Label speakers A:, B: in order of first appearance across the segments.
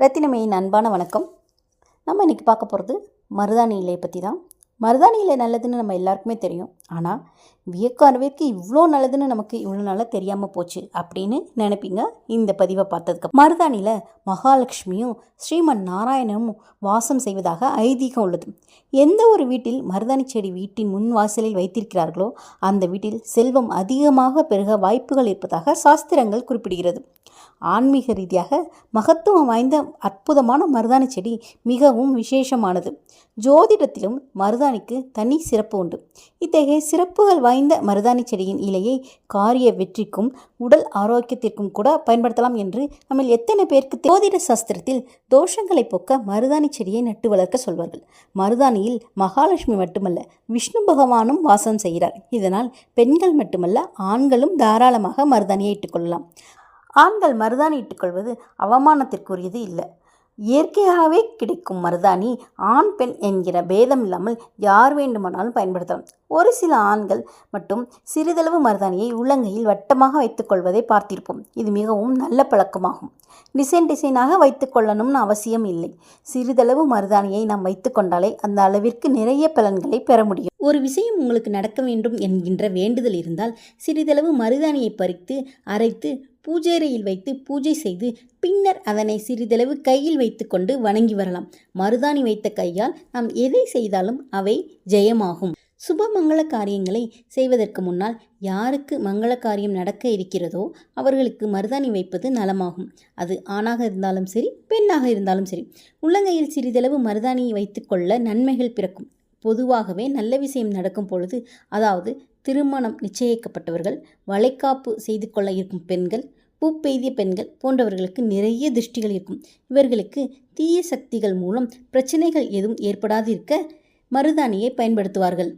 A: ரத்தினமையின் அன்பான வணக்கம். நம்ம இன்றைக்கி பார்க்க போகிறது மருதாணி இலையை பற்றி தான். மருதாணி இலை நல்லதுன்னு நம்ம எல்லாருக்குமே தெரியும். ஆனால் வியக்க அளவிற்கு இவ்வளோ நல்லதுன்னு நமக்கு இவ்வளோ நாளாக தெரியாமல் போச்சு அப்படின்னு நினைப்பீங்க இந்த பதிவை பார்த்ததுக்கு. மருதாணியில் மகாலட்சுமியும் ஸ்ரீமன் நாராயணனும் வாசம் செய்வதாக ஐதீகம் உள்ளது. எந்த ஒரு வீட்டில் மருதாணி செடி வீட்டின் முன் வாசலில் வைத்திருக்கிறார்களோ அந்த வீட்டில் செல்வம் அதிகமாக பெருக வாய்ப்புகள் இருப்பதாக சாஸ்திரங்கள் குறிப்பிடுகிறது. ஆன்மீக ரீதியாக மகத்துவம் வாய்ந்த அற்புதமான மருதாணி செடி மிகவும் விசேஷமானது. ஜோதிடத்திலும் மருதாணிக்கு தனி சிறப்பு உண்டு. இத்தகைய சிறப்புகள் வாய்ந்த மருதாணி செடியின் இலையை காரிய வெற்றிக்கும் உடல் ஆரோக்கியத்திற்கும் கூட பயன்படுத்தலாம் என்று நம்ம எத்தனை பேருக்கு ஜோதிட சாஸ்திரத்தில் தோஷங்களை போக்க மருதாணி செடியை நட்டு வளர்க்க சொல்வார்கள். மருதாணியில் மகாலட்சுமி மட்டுமல்ல விஷ்ணு பகவானும் வாசம் செய்கிறார். இதனால் பெண்கள் மட்டுமல்ல ஆண்களும் தாராளமாக மருதாணியை இட்டுக்கொள்ளலாம் ஆண்கள் மருதாணி இட்டுக்கொள்வது அவமானத்திற்குரியது இல்லை. இயற்கையாகவே கிடைக்கும் மருதாணி ஆண் பெண் என்கிற பேதம் இல்லாமல் யார் வேண்டுமானாலும் பயன்படுத்தலாம். ஒரு சில ஆண்கள் மட்டும் சிறிதளவு மருதாணியை உள்ளங்கையில் வட்டமாக வைத்துக்கொள்வதை பார்த்திருப்போம். இது மிகவும் நல்ல பழக்கமாகும். டிசைன் டிசைனாக வைத்துக்கொள்ளணும்னு அவசியம் இல்லை. சிறிதளவு மருதாணியை நாம் வைத்துக்கொண்டாலே அந்த அளவிற்கு நிறைய பலன்களை பெற முடியும். ஒரு விஷயம் உங்களுக்கு நடக்க வேண்டும் என்கின்ற வேண்டுதல் இருந்தால் சிறிதளவு மருதாணியை பறித்து அரைத்து பூஜைறையில் வைத்து பூஜை செய்து பின்னர் அதனை சிறிதளவு கையில் வைத்துக்கொண்டு வணங்கி வரலாம். மருதாணி வைத்த கையால் நாம் எதை செய்தாலும் அவை ஜெயமாகும். சுப மங்கள காரியங்களை செய்வதற்கு முன்னால் யாருக்கு மங்கள காரியம் நடக்க இருக்கிறதோ அவர்களுக்கு மருதாணி வைப்பது நலமாகும். அது ஆணாக இருந்தாலும் சரி பெண்ணாக இருந்தாலும் சரி. உள்ளங்கையில் சிறிதளவு மருதாணியை வைத்துக்கொள்ள நன்மைகள் பிறக்கும். பொதுவாகவே நல்ல விஷயம் நடக்கும் பொழுது அதாவது திருமணம் நிச்சயிக்கப்பட்டவர்கள் வளைக்காப்பு செய்து கொள்ள இருக்கும் பெண்கள் பூப்பெய்திய பெண்கள் போன்றவர்களுக்கு நிறைய திருஷ்டிகள் இருக்கும். இவர்களுக்கு தீய சக்திகள் மூலம் பிரச்சனைகள் எதுவும் ஏற்படாது இருக்க மருதாணியை பயன்படுத்துவார்கள்.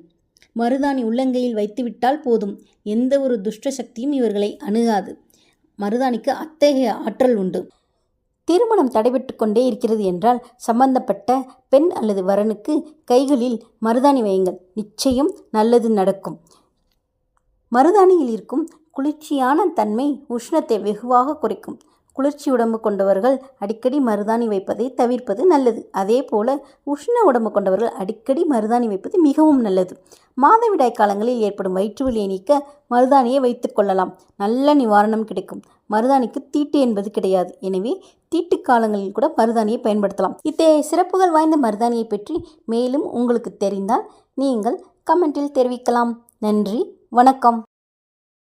A: மருதாணி உள்ளங்கையில் வைத்துவிட்டால் போதும். எந்த ஒரு துஷ்ட சக்தியும் இவர்களை அணுகாது. மருதாணிக்கு அத்தகைய ஆற்றல் உண்டு. திருமணம் தடைபெற்று கொண்டே இருக்கிறது என்றால் சம்பந்தப்பட்ட பெண் அல்லது வரனுக்கு கைகளில் மருதாணி வையுங்கள். நிச்சயம் நல்லது நடக்கும். மருதாணியில் இருக்கும் குளிர்ச்சியான தன்மை உஷ்ணத்தை வெகுவாக குறைக்கும். குளிர்ச்சி உடம்பு கொண்டவர்கள் அடிக்கடி மருதாணி வைப்பதை தவிர்ப்பது நல்லது. அதே போல உஷ்ண உடம்பு கொண்டவர்கள் அடிக்கடி மருதாணி வைப்பது மிகவும் நல்லது. மாதவிடாய் காலங்களில் ஏற்படும் வயிற்றுவலியை நீக்க மருதாணியை வைத்துக் கொள்ளலாம். நல்ல நிவாரணம் கிடைக்கும். மருதாணிக்கு தீட்டு என்பது கிடையாது. எனவே தீட்டு காலங்களில் கூட மருதாணியை பயன்படுத்தலாம். இத்தகைய சிறப்புகள் வாய்ந்த மருதாணியை பற்றி மேலும் உங்களுக்கு தெரிந்தால் நீங்கள் கமெண்டில் தெரிவிக்கலாம். நன்றி. வணக்கம்.